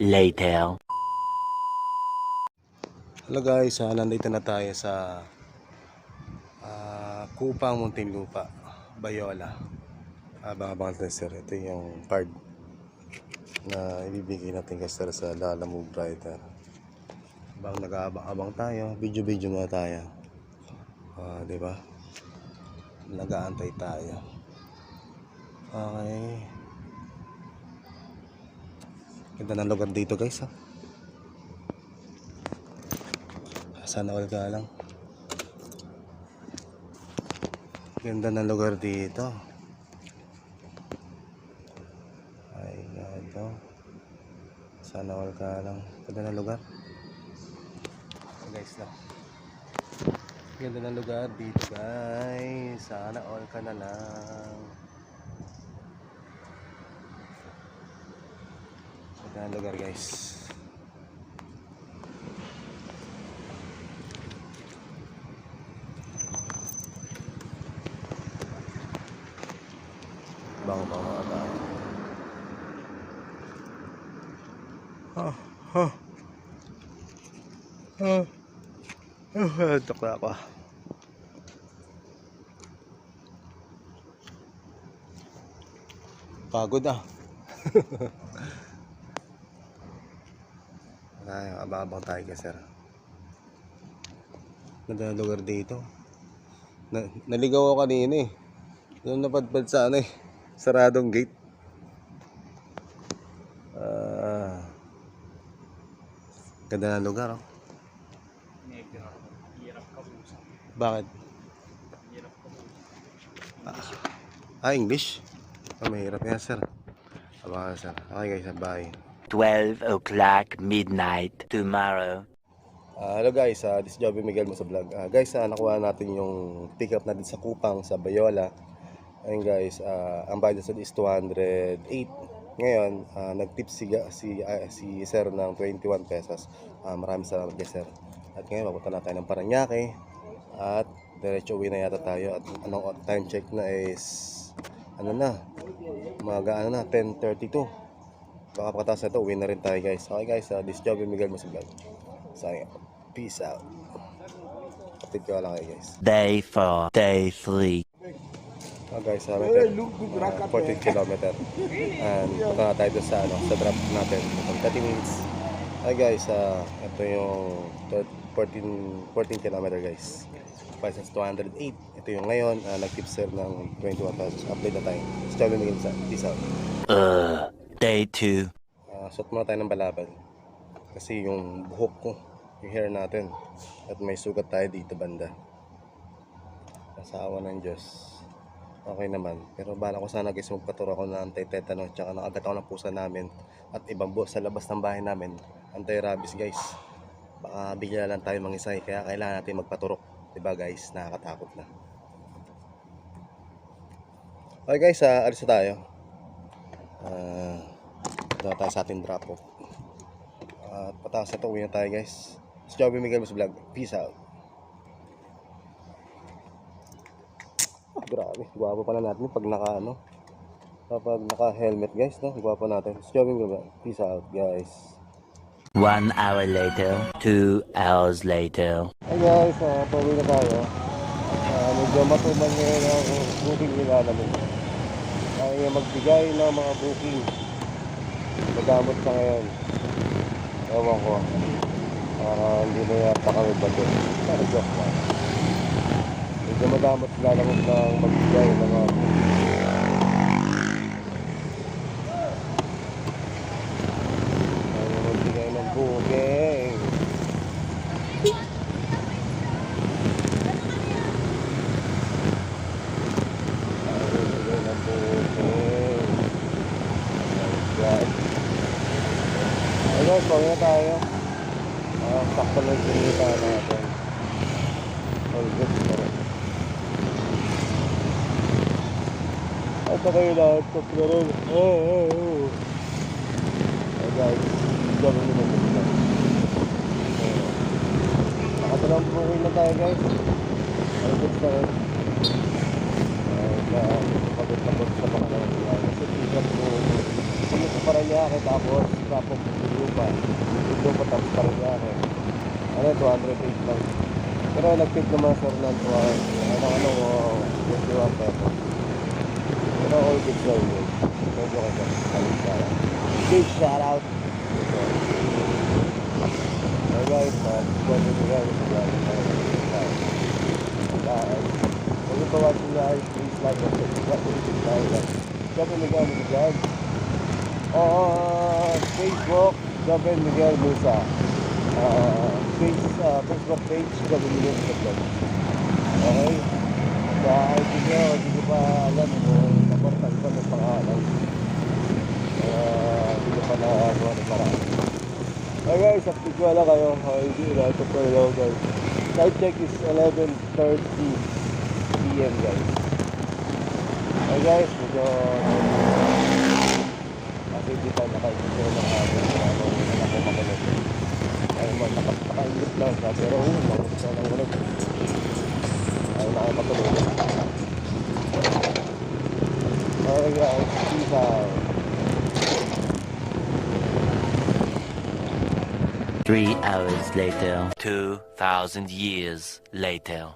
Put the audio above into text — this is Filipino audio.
later. Hello guys, uh, nandito na tayo sa ah, Kupang Muntinlupa, Bayola. Abang-abang natin sir, ito yung card na ibibigay natin guys sir sa Lala Move Rider. Bang nag-aabang-abang tayo, video-video muna tayo. Ah, di ba? Nag-aantay tayo. Okay. Ganda ng lugar dito guys ha. Sana all ka lang. Ganda ng lugar dito. Ay, ganda. Sana all ka lang. Ganda ng lugar. Guys na. Ganda ng lugar dito guys. Sana all ka na lang. Ng lugar guys. Bango bango mga tao. Ah, ah. Ah. Ah, antok na ako. Pagod ah. Ay, abang-abang tayo ka, sir. Ganda ng lugar dito. Na, naligaw ako kanina eh. Doon napadpad sa ano eh. Saradong gate. Ah. ganda ng lugar oh. Bakit? Ah, English? Ah, mahirap yan, sir. Abangan, sir. Okay, guys, bye. 12 o'clock midnight tomorrow. Ah, hello guys, uh, this is Joby Miguel mo sa vlog. Ah, guys, ah, nakuha natin yung pick up natin sa Kupang, sa Bayola. Ayun guys, ah, ang budget is 208. Ngayon, ah, nag-tip si, si, ah, si sir ng 21 pesos. Ah, maraming salamat guys sir. At ngayon, mapunta na tayo ng Paranaque. At diretso uwi na yata tayo. At anong time check na is, ano na, mga ano na, 10.32. Baka pagkatapos na ito, uwi na rin tayo guys. Okay guys, uh, this is Joby Miguel mo sa vlog. Sayang. Peace out. Kapit ko lang kayo guys. Day 4, day 3. Oh guys, sa amin uh, 14 kilometer. And punta na tayo sa, ano, sa drop natin. Itong 30 minutes. Hi guys, uh, ito yung thir- 14, 14 kilometer guys. Price is 208. Ito yung ngayon, uh, nag-tip sir ng 21 pesos. Update na tayo. Stay with me sa Peace out. Uh, day 2. Uh, suot muna tayo ng balabal. Kasi yung buhok ko, yung hair natin. At may sugat tayo dito banda. Kasawa ng Diyos. Okay naman. Pero bala ko sana guys magpaturo ako ng anti-tetanus tsaka nakagat ako ng pusa namin at ibang buhok sa labas ng bahay namin. Anti-rabies guys. Baka bigla lang tayo mangisay kaya kailangan natin magpaturok. Diba guys? Nakakatakot na. Okay guys, ah, alis na tayo. Ah, uh, tayo sa ating drop off. At pataas na to, uwi na tayo guys. Si Joby Miguel Mas Vlog. Peace out. Ah, grabe, guwapo pala natin pag naka ano. Kapag naka helmet guys, no? Guwapo natin. Si Joby Miguel Vlog. Peace out guys. One hour later, two hours later. Hey guys, uh, pauwi na tayo. Uh, medyo matuman ngayon ang booking nila namin. Kaya magbigay ng mga booking. Magamot sa ngayon. Ewan ko. Uh, hindi na yata kami ba doon. Pero joke lang. Medyo madamot sila naman ng magbigay ng mga booking. Kaya magbigay ng booking. Magbigay ng booking. Ayan. Hey guys, pauwi na tayo. Ah, sakto lang sinita natin. All good pa rin. At kayo lahat ko na rin. Oh, oh, oh. Hey guys, gawin nyo na ito. Nakatalang booking na tayo guys. All good pa rin. na pagod-pagod sa mga nangyayari. Kasi bigat ko, pumunta pa rin niya tapos tapos pa rin yan eh. Ano, 208 lang. Pero nag-tip naman sir ng 200. Ano, ano, oh, 21 pesos. Pero all good daw yun. Medyo sana. Big shout out. Uh, subscribe to guys. Guys, thank you for watching guys. Please like and subscribe to the channel guys. Subscribe to Miguel Miguel. Uh, Facebook, Gabriel Miguel Musa. Uh, face, uh, Facebook page, Gabriel Miguel Musa. Okay? Sa ID nyo, hindi ko pa alam kung naportal pa ng pangalan. Uh, hindi ko pa nagawa ng paraan. Okay guys, active ko lang kayo. Hindi na. Ito pa lang guys. Side check is 11.30 p.m. guys. Okay guys, medyo kasi hindi pa nakaintro ng hapon kung ano na ako makulit. Ay mo, nakainggit lang siya. Pero uh, mangus na ng ulit. Ay nakapatuloy. Okay guys, peace out. Three hours later. Two thousand years later.